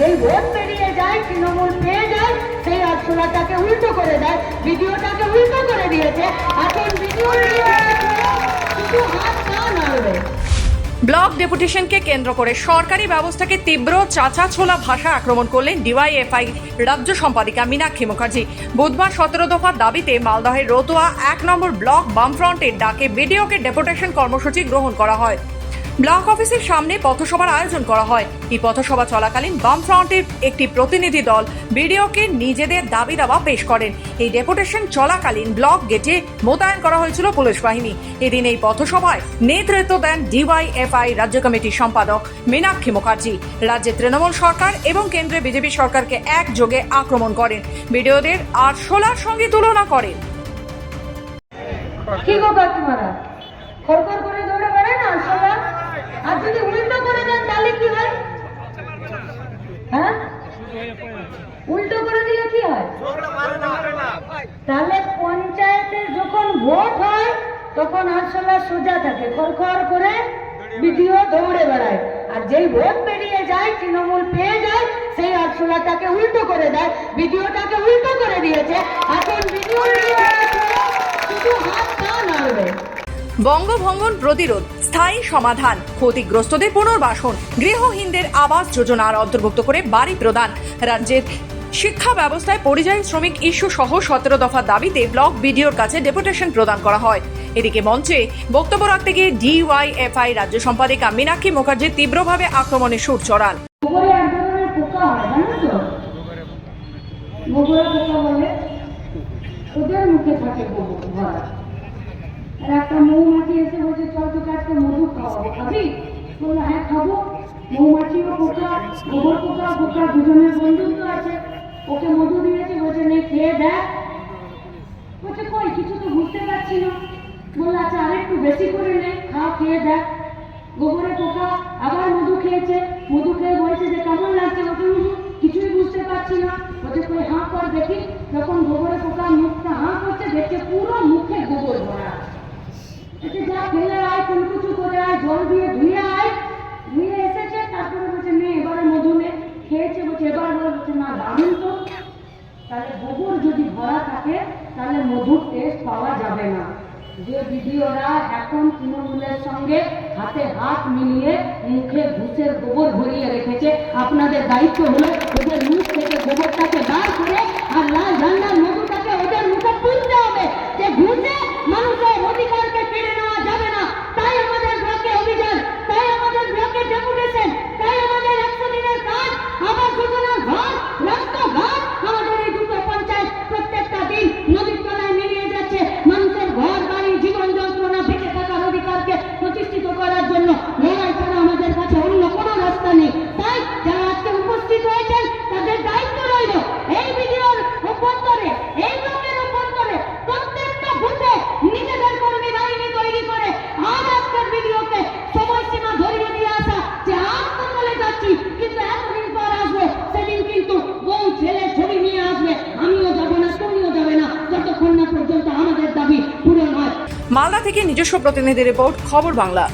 যেই ভোট পেরিয়ে যায়, তৃণমূল পেয়ে যায়, সেই আটশোলাটাকে উল্টো করে দেয়, ভিডিওটাকে উল্টো করে দিয়েছে। এখন ভিডিও শুধু হাত না নাড়বে। ব্লক ডেপুটেশনকে কেন্দ্র করে সরকারি ব্যবস্থাকে তীব্র চাচা ছোলা ভাষা আক্রমণ করলেন ডিওয়াইএফআই রাজ্য সম্পাদিকা মীনাক্ষী মুখার্জি। বুধবার সতেরো দফার দাবিতে মালদহের রতুয়া এক নম্বর ব্লক বামফ্রন্টের ডাকে বিডিওকে ডেপুটেশন কর্মসূচি গ্রহণ করা হয়। ব্লক অফিসের সামনে পথসভার আয়োজন করা হয়। এই পথসভা চলাকালীন বামফ্রন্টের একটি প্রতিনিধি দল বিডিওকে নিজেদের দাবি দাবা পেশ করেন। এই ডেপুটেশন চলাকালীন ব্লক গেটে মোতায়েন করা হয়েছিল পুলিশ বাহিনী। এদিন এই পথসভায় নেতৃত্ব দেন ডিওয়াইএফআই রাজ্য কমিটির সম্পাদক মীনাক্ষী মুখার্জি। রাজ্যের তৃণমূল সরকার এবং কেন্দ্রের বিজেপি সরকারকে একযোগে আক্রমণ করেন। বিডিওদের আর সোলার সঙ্গে তুলনা করেন। কি গো কাকিমারা? খরখর করে দৌড়ে বেড়ায় না আটশোলা আর যদি উল্টো করে দেন তাহলে কি হয় হ্যাঁ উল্টো করে দিলে কি হয় তাহলে পঞ্চায়েতে যখন ভোট হয়, তখন আটশোলা সোজা থাকে খরখর করে ভিডিও দৌড়ে বেড়ায়। আর যেই ভোট পেরিয়ে যায়, তৃণমূল পেয়ে যায়, সেই আটশোলাটাকে উল্টো করে দেয় ভিডিওটাকে উল্টো করে দিয়েছে। এখন ভিডিও শুধু হাত না নাড়বে। বঙ্গভঙ্গন প্রতিরোধ, স্থায়ী সমাধান, ক্ষতিগ্রস্তদের পুনর্বাসন, গৃহহীনদের আবাস যোজনার অন্তর্ভুক্ত করে বাড়ি প্রদান, রাজ্যের শিক্ষা ব্যবস্থায় পরিযায়ী শ্রমিক ইস্যু সহ সতেরো দফা দাবিতে ব্লক বিডিওর কাছে ডেপুটেশন প্রদান করা হয়। এদিকে মঞ্চে বক্তব্য রাখতে গিয়ে ডিওয়াইএফআই রাজ্য সম্পাদিকা মীনাক্ষী মুখার্জি তীব্রভাবে আক্রমণের সুর চড়ান। মৌমাছি হ্যাঁ মৌমাছিও পোকা, গোবর পোকা পোকা, দুজনের বন্ধুত্ব আছে। ওকে মধু দিয়েছে, বলছে, নে, খেয়ে দেখ। বলছে, কই, কিছু তো বুঝতে পারছি না। বলল আচ্ছা আরেকটু বেশি করে নে, খা, খেয়ে দেখ। গোবরে পোকা, আবার মধু খেয়েছে। মধু খেয়ে বলছে যে, কেমন লাগছে ওকে মধু? কিছুই বুঝতে পারছি না। বলছে, কই, হাঁ কর দেখি। যখন গোবরে পোকা মুখটা হাঁ করছে, দেখছে পুরো মুখে গোবর ভরা এতে যা ফেলে আয় কোনো কিছু করে আয় জল দিয়ে ধুয়ে আয় ধুয়ে এসেছে তারপরে বলছে নে এবারে মধু নে খেয়েছে বলছে এবার বলছে না দারুণ তো তাহলে গোবর যদি ভরা থাকে, তাহলে মধুর টেস্ট পাওয়া যাবে না। যে দিদিওরা এখন তৃণমূলের সঙ্গে হাতে হাত মিলিয়ে মুখে ঘুষের গোবর ভরিয়ে রেখেছে, আপনাদের দায়িত্ব হলো ওদের মুখ থেকে গোবরটাকে বার করে মালদা থেকে নিজস্ব প্রতিনিধি রিপোর্ট খবর বাংলা।